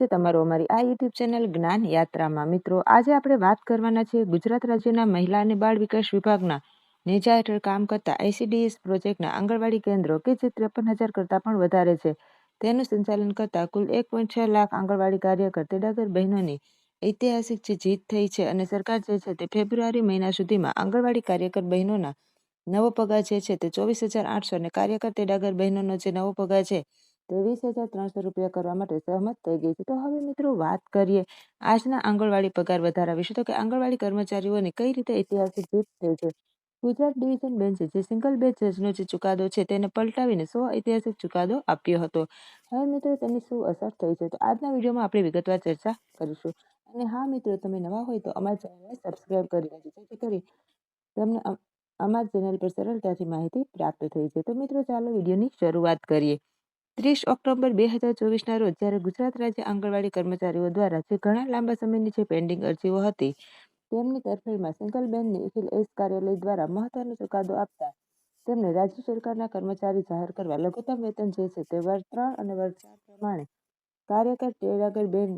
છે તમારું અમારી આ યુટ્યુબ ચેનલ જ્ઞાન યાત્રામાં. મિત્રો, આજે આપણે વાત કરવાના છે ગુજરાત રાજ્યના મહિલા અને બાળ વિકાસ વિભાગના નેજા હેઠળ કામ કરતા આઈસીડીએસ પ્રોજેક્ટના આંગણવાડી કેન્દ્રો કે જે ત્રેપન હજાર કરતાં પણ વધારે છે. તેનું સંચાલન કરતા કુલ એક પોઈન્ટ છ લાખ આંગણવાડી કાર્યકર તેડાગર બહેનોની ઐતિહાસિક જે જીત થઈ છે અને સરકાર જે છે તે ફેબ્રુઆરી મહિના સુધીમાં આંગણવાડી કાર્યકર બહેનોના નવો પગાર જે છે તે ચોવીસ હજાર આઠસો અને કાર્યકર તેડાગર બહેનોનો જે નવો પગાર છે તે વીસ હજાર ત્રણસો રૂપિયા કરવા માટે સહમત થઈ ગઈ છે. તો હવે મિત્રો વાત કરીએ આજના આંગણવાડી પગાર વધારા વિશે. તો કે આંગણવાડી કર્મચારીઓને કઈ રીતે ઐતિહાસિક જીત થઈ છે? ગુજરાત ડિવિઝન બેન્ચે જે સિંગલ બેચ જજનો જે ચુકાદો છે તેને પલટાવીને સો ઐતિહાસિક ચુકાદો આપ્યો હતો. હવે મિત્રો તેની શું અસર થઈ છે? તો આજના વિડીયોમાં આપણે વિગતવાર ચર્ચા કરીશું. અને હા મિત્રો, તમે નવા હોય તો અમારા ચેનલને સબસ્ક્રાઈબ કરી લેજો, જેથી કરી તમને અમારા ચેનલ પર સરળતાથી માહિતી પ્રાપ્ત થઈ છે તો મિત્રો ચાલો વિડીયોની શરૂઆત કરીએ. ત્રીસ ઓક્ટોબર બે હજાર ચોવીસના રોજ જ્યારે ગુજરાત રાજ્ય આંગણવાડી કર્મચારીઓ દ્વારા જે ઘણા લાંબા સમયની જે પેન્ડિંગ અરજીઓ હતી, તેમની તરફેણમાં સિંગલ બેનની અખિલ એસ કાર્યાલય દ્વારા મહત્વનો ચુકાદો આપતા તેમને રાજ્ય સરકારના કર્મચારી જાહેર કરવા લઘુત્તમ વેતન જે છે તે વર્ગ ત્રણ અને વર્ગ ચાર પ્રમાણે કાર્યકર ટેરાગર બેન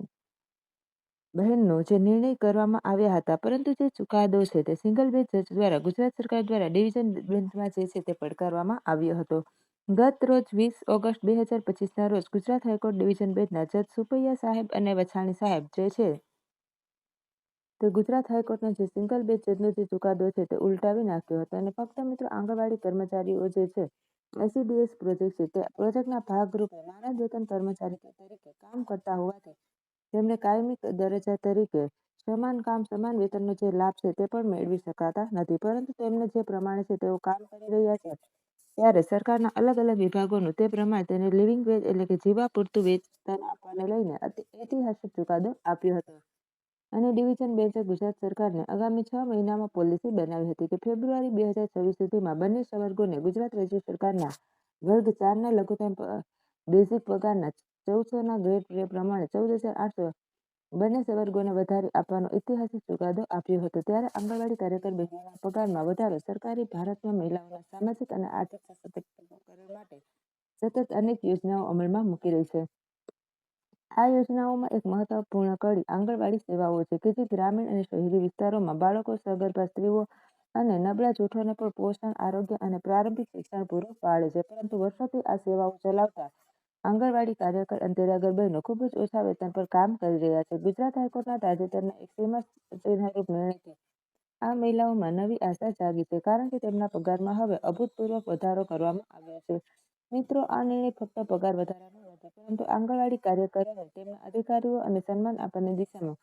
બહેનનો જે નિર્ણય કરવામાં આવ્યા હતા, પરંતુ જે ચુકાદો છે તે સિંગલ બેન્ચ દ્વારા ગુજરાત સરકાર દ્વારા ડિવિઝન બેન્ચમાં જે છે તે પડકારવામાં આવ્યો હતો. ગત રોજ વીસ ઓગસ્ટ બે હજાર પચીસના રોજ ગુજરાત હાઈકોર્ટ ડિવિઝન બેન્ચના જજ સુપૈયા સાહેબ અને વછાણી સાહેબ જે છે તે ગુજરાત હાઈકોર્ટના જે સિંગલ બેન્ચ જજનો જે ચુકાદો છે તે ઉલટાવી નાખ્યો હતો અને ફક્ત મિત્રો આંગણવાડી કર્મચારીઓ જે છે એસીડીએસ પ્રોજેક્ટ છે તે પ્રોજેક્ટના ભાગરૂપે માનદ વેતન કર્મચારી તરીકે કામ કરતા હોવાથી તેમને કાયમી દરજ્જા તરીકે સમાન કામ, સમાન વેતનનો જે લાભ છે તે પણ મેળવી શકાતા નથી. પરંતુ તેમને જે પ્રમાણે છે તેઓ કામ કરી રહ્યા છે ત્યારે સરકારના અલગ અલગ વિભાગોનું તે પ્રમાણે તેને લિવિંગ વેજ એટલે કે જીવા પૂરતું વેતન આપવાને લઈને ઐતિહાસિક ચુકાદો આપ્યો હતો. અને ડિવિઝન બેન્ચે ગુજરાત સરકારને આગામી છ મહિનામાં પોલિસી બનાવી હતી કે ફેબ્રુઆરી બે હજાર છવ્વીસ સુધીમાં બંને સંવર્ગોને ગુજરાત રાજ્ય સરકારના વર્ગ ચારના લઘુત્તમ બેઝિક પગારના ચૌદસોના ગ્રેડ પ્રમાણે ચૌદ હજાર આઠસો બંને સવર્ગોને વધારે આપવાનો ઐતિહાસિક ચુકાદો આપ્યો હતો. ત્યારે આંગણવાડી કાર્યકર બહેનોના પગારમાં વધારો સરકારી ભારતમાં મહિલાઓના સામાજિક અને આર્થિક સશક્તિકરણ માટે સતત અનેક યોજનાઓ અમલમાં મૂકી રહી છે. આ યોજનાઓમાં એક મહત્વપૂર્ણ કડી આંગણવાડી સેવાઓ છે કે જે ગ્રામીણ અને શહેરી વિસ્તારોમાં બાળકો, સગર્ભા સ્ત્રીઓ અને નબળા જૂથોને પણ પોષણ, આરોગ્ય અને પ્રારંભિક શિક્ષણ પૂરું પાડે છે. પરંતુ વર્ષોથી આ સેવાઓ ચલાવતા આંગણવાડી કાર્યકર અને તેડાગર બહેનો ખૂબ જ ઓછા વેતન પર કામ કરી રહ્યા છે. ગુજરાત હાઈકોર્ટના તાજેતરના એક ચિહ્નરૂપ નિર્ણયથી આ મહિલાઓમાં નવી આશા જાગી છે કારણ કે તેમના પગારમાં હવે અભૂતપૂર્વ વધારો કરવામાં આવ્યો છે. મિત્રો, આ નિર્ણય ફક્ત પગાર વધારાનો નથી, પરંતુ આંગણવાડી કાર્યકરોને તેમના અધિકારીઓ અને સન્માન આપવાની દિશામાં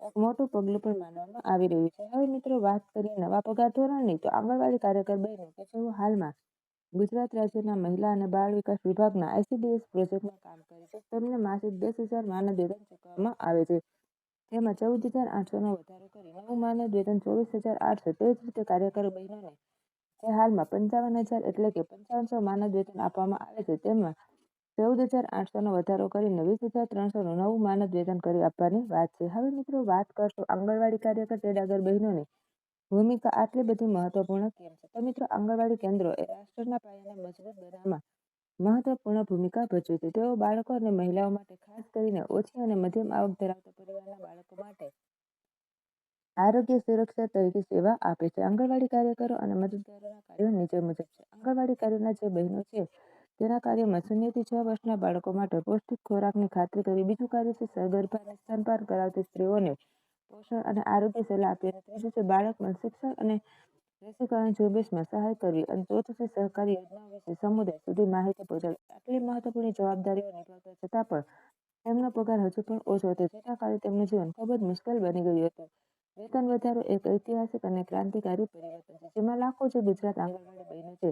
એક મોટું પગલું પણ માનવામાં આવી રહ્યું છે. હવે મિત્રો, વાત કરીએ નવા પગાર ધોરણની, તો આંગણવાડી કાર્યકર બહેનો કે જેઓ હાલમાં ગુજરાત રાજ્યના મહિલા અને બાળ વિકાસ વિભાગના આઈસીડીએસ પ્રોજેક્ટમાં કામ કરે છે. તેમને માસિક દસ હજાર માનદ વેતન ચૂકવવામાં આવે છે. તેમાં ચૌદ હજાર આઠસોનો વધારો કરી નવું માનદ વેતન ચોવીસ હજાર આઠસો તે જ રીતે કાર્યકર બહેનોને જે હાલમાં પંચાવન હજાર એટલે કે પંચાવનસો માનદ વેતન આપવામાં આવે છે. તેમાં ચૌદ હજાર આઠસોનો વધારો કરીને વીસ હજાર ત્રણસોનું નવું માનદ વેતન કરી આપવાની વાત છે. હવે મિત્રો વાત કરશો આંગણવાડી કાર્યકર તેડાગર બહેનોની. ભૂમિકા આટલી બધી મહત્વપૂર્ણ કેમ છે? તો મિત્રો, આંગણવાડી કેન્દ્રો એ રાષ્ટ્રના પાયાને મજબૂત બનાવવામાં મહત્વપૂર્ણ ભૂમિકા ભજવે છે. તેઓ બાળકો અને મહિલાઓ માટે ખાસ કરીને ઓછી અને મધ્યમ આવક ધરાવતા પરિવારના બાળકો માટે આરોગ્ય સુરક્ષા તરીકે સેવા આપે છે. આંગણવાડી કાર્યકરો અને મદદગારોના કાર્યો નીચે મુજબ છે. આંગણવાડી કાર્યોના જે બહેનો છે, તેના કાર્યમાં શૂન્યથી છ વર્ષના બાળકો માટે પૌષ્ટિક ખોરાકની ખાતરી કરી બીજું કાર્ય છે સગર્ભા સ્તનપાન કરાવતી સ્ત્રીઓને પોષણ અને આરોગ્ય સલાહ આપી અને ત્રીજું છે બાળકમાં શિક્ષણ અને રસીકરણ ઝુંબેશમાં સહાય કરવી અને ચોથું છે સહકારી યોજનાઓ વિશે સમુદાય સુધી માહિતી પહોંચાડવી. આટલી મહત્વપૂર્ણ જવાબદારીઓ નિભાવતા છતાં પણ તેમનો પગાર હજુ પણ ઓછો હતો. જેના કારણે તેમનું જીવન ખૂબ જ મુશ્કેલ બની ગયું હતું. વેતન વધારો એક ઐતિહાસિક અને ક્રાંતિકારી પરિવર્તન છે, જેમાં લાખો જે ગુજરાત આંગણવાડી બહેનો છે,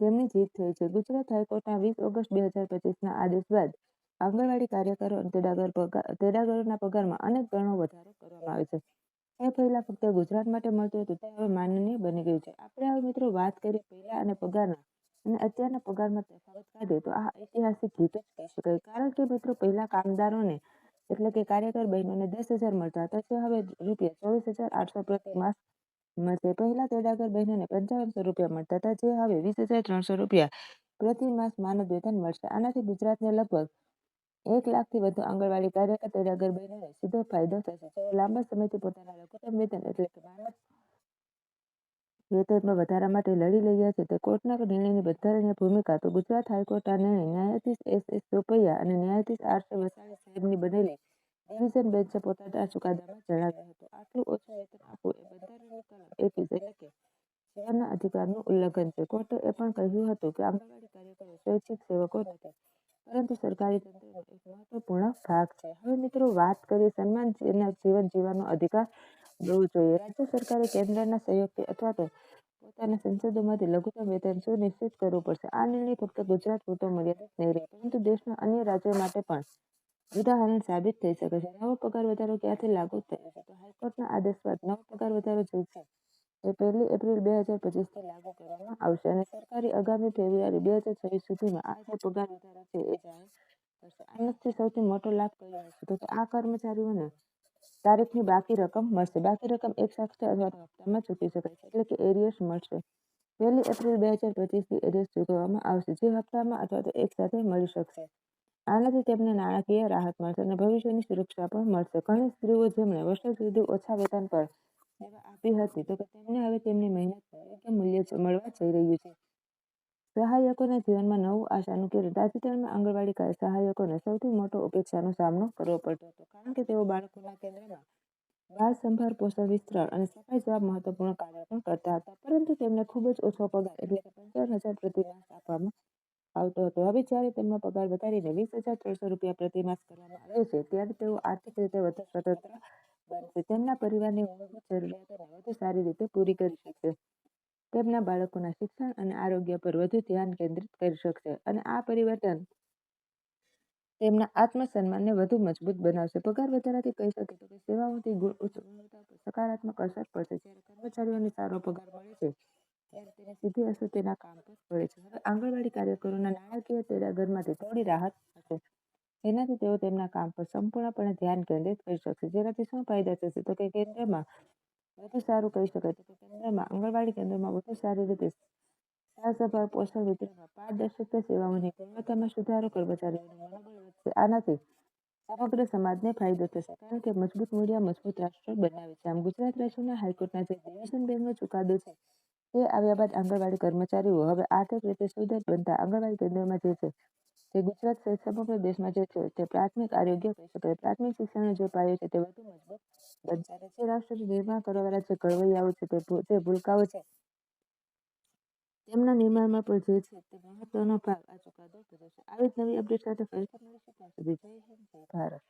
તેમની જીત થઈ છે. ગુજરાત હાઈકોર્ટના વીસ ઓગસ્ટ બે હજાર પચીસના આદેશ બાદ આંગણવાડી કાર્યકરો અને તેડાગરોના પગારમાં અનેક ગણો વધારો કરવામાં આવે છે. એ પહેલા ફક્ત ગુજરાત માટે મળતું હતું, તે હવે માનનીય બની ગયું છે. આપણે હવે મિત્રો વાત કરીએ પહેલા અને પગારના, અને અત્યારના પગારમાં તફાવત કાઢીએ તો આ ઐતિહાસિક જીત જ કહી શકાય. કારણ કે મિત્રો પહેલા કામદારોને, એટલે કે કાર્યકર બહેનોને દસ હજાર મળતા હતા જે હવે રૂપિયા ચોવીસ હજાર આઠસો પ્રતિ માસ મળશે. પહેલા તેડાગર બહેનોને પંચાવનસો રૂપિયા મળતા હતા, જે હવે વીસ હજાર ત્રણસો રૂપિયા પ્રતિ માસ માનદ વેતન મળશે. આનાથી ગુજરાતને લગભગ એક લાખથી વધુ આંગણવાડી કાર્યકર તેડાગર બહેનોને સીધો ફાયદો થશે. જેઓ લાંબા સમયથી પોતાના લઘુત્તમ વેતન એટલે કે માનદ વેતનમાં વધારા માટે લડી રહ્યા છે, તે કોર્ટના નિર્ણયની બંધારણીય ભૂમિકા તો ગુજરાત હાઈકોર્ટના નિર્ણય ન્યાયાધીશ એસ એસ સોપૈયા અને ન્યાયાધીશ આર કે વસાણી સાહેબની બનેલી ડિવિઝન બેન્ચે પોતાના ચુકાદામાં જણાવ્યું હતું. આટલું ઓછું વેતન આપવું એ બંધારણની કલમ એકવીસ એટલે કે જીવનના અધિકારનું ઉલ્લંઘન છે. કોર્ટે એ પણ કહ્યું હતું કે આંગણવાડી કાર્યકરો સ્વૈચ્છિક સેવકો નથી. પરંતુ સરકારી તંત્રનો એક મહત્વપૂર્ણ ભાગ છે. હવે મિત્રો વાત કરીએ સન્માન જીવન જીવવાનો અધિકાર હોવો જોઈએ. રાજ્ય સરકારે કેન્દ્રના સહયોગથી અથવા તો પોતાના સંસદોમાંથી લઘુત્તમ વેતન સુનિશ્ચિત કરવું પડશે? આ નિર્ણય ફક્ત ગુજરાત પૂરતો મર્યાદિત નહીં રહે, પરંતુ દેશના અન્ય રાજ્યો માટે પણ ઉદાહરણ સાબિત થઈ શકે છે. નવો પગાર વધારો ક્યાંથી લાગુ થયો છે? તો હાઈકોર્ટના આદેશ બાદ નવો પગાર વધારો એ પહેલી એપ્રિલ બે હજાર પચીસથી લાગુ કરવામાં આવશે અને સરકારી આગામી ફેબ્રુઆરી બે હજાર છવ્વીસ સુધીમાં આ જે પગાર વધારો છે, એ જાહેર કરશે. આનાથી સૌથી મોટો લાભ કયો હશે? તો કે આ કર્મચારીઓને તારીખની બાકી રકમ મળશે. બાકી રકમ એક સાથે અથવા હપ્તામાં ચૂકવી શકાય છે, એટલે કે એરિયર્સ મળશે. પહેલી એપ્રિલ બે હજાર પચીસથી એરિયર્સ ચૂકવવામાં આવશે, જે હપ્તામાં અથવા તો એક સાથે મળી શકશે. આનાથી તેમને નાણાકીય રાહત મળશે અને ભવિષ્યની સુરક્ષા પણ મળશે. ઘણી સ્ત્રીઓ જેમણે વર્ષો સુધી ઓછા વેતન પર સેવા આપી હતી. તો કે તેમને હવે તેમની મહેનતનું યોગ્ય મૂલ્ય મળવા જઈ રહ્યું છે. સહાયકોના જીવનમાં નવું આશાનું કિરણ તાજેતરમાં આંગણવાડી સહાયકોને સૌથી મોટો ઉપેક્ષાનો સામનો કરવો પડતો હતો. કારણ કે તેઓ બાળકોના કેન્દ્રમાં બાળ સંભાળ, પોષણ, વિસ્તરણ અને સફાઈ જેવા મહત્વપૂર્ણ કાર્ય પણ કરતા હતા. પરંતુ તેમને ખૂબ જ ઓછો પગાર એટલે કે પંચાવન હજાર પ્રતિ માસ આપવામાં આવતો હતો. હવે જ્યારે તેમનો પગાર વધારીને વીસ હજાર ત્રણસો રૂપિયા પ્રતિ માસ કરવામાં આવ્યો છે, ત્યારે તેઓ આર્થિક રીતે વધુ સ્વતંત્ર બનશે તેમના પરિવારની મૂળભૂત જરૂરિયાતોને વધુ સારી રીતે પૂરી કરી શકશે. તેમના બાળકોના શિક્ષણ અને આરોગ્ય પર વધુ ધ્યાન કેન્દ્રિત કરી શકશે અને આ પરિવર્તન તેમના આત્મસન્માનને વધુ મજબૂત બનાવશે. પગાર વધારાથી કહી શકે તો કે સેવાઓથી ગુણવત્તા પર સકારાત્મક અસર પડશે. જ્યારે કર્મચારીઓને સારો પગાર મળે છે, ત્યારે તેની સીધી અસર તેના કામ પર પડે છે. હવે આંગણવાડી કાર્યકરોના નાણાકીય તેડાગરમાંથી થોડી રાહત થશે. જેનાથી તેઓ તેમના કામ પર સંપૂર્ણપણે ધ્યાન કેન્દ્રિત કરી શકશે. જેનાથી શું ફાયદા થશે? તો કે કેન્દ્રમાં વધુ સારું કહી શકાય તો કેન્દ્રમાં, આંગણવાડી કેન્દ્રમાં વધુ સારી રીતે સારસંભાળ પોષણ વિતરણમાં પારદર્શકતા, સેવાઓની ગુણવત્તામાં સુધારો, કર્મચારીઓનું મનોબળ વધશે. આનાથી સમગ્ર સમાજને ફાયદો થશે. કારણ કે મજબૂત મૂલ્ય મજબૂત રાષ્ટ્ર બનાવે છે. આમ ગુજરાત રાજ્યના હાઈકોર્ટના જે ડિવિઝન બેંકનો ચુકાદો છે, તે આવ્યા બાદ આંગણવાડી કર્મચારીઓ હવે આર્થિક રીતે સુધર બનતા આંગણવાડી કેન્દ્રમાં જે છે તે ગુજરાત સહિત સમગ્ર દેશમાં જે છે, તે પ્રાથમિક આરોગ્ય કહી શકાય. પ્રાથમિક શિક્ષણનો જે પાયો છે, તે વધુ મજબૂત બનશે છે. જે રાષ્ટ્રનું નિર્માણ કરવાવાળા જે ઘડવૈયાઓ છે, તે જે ભૂલકાઓ છે, તેમના નિર્માણમાં પણ જે છે, તે મહત્વનો ભાગ આ ચુકાદો ભજવશે આવી જ નવી અપડેટ સાથે ફરીથી મળીશું. ત્યાં સુધી જય હિન્દ, જય ભારત.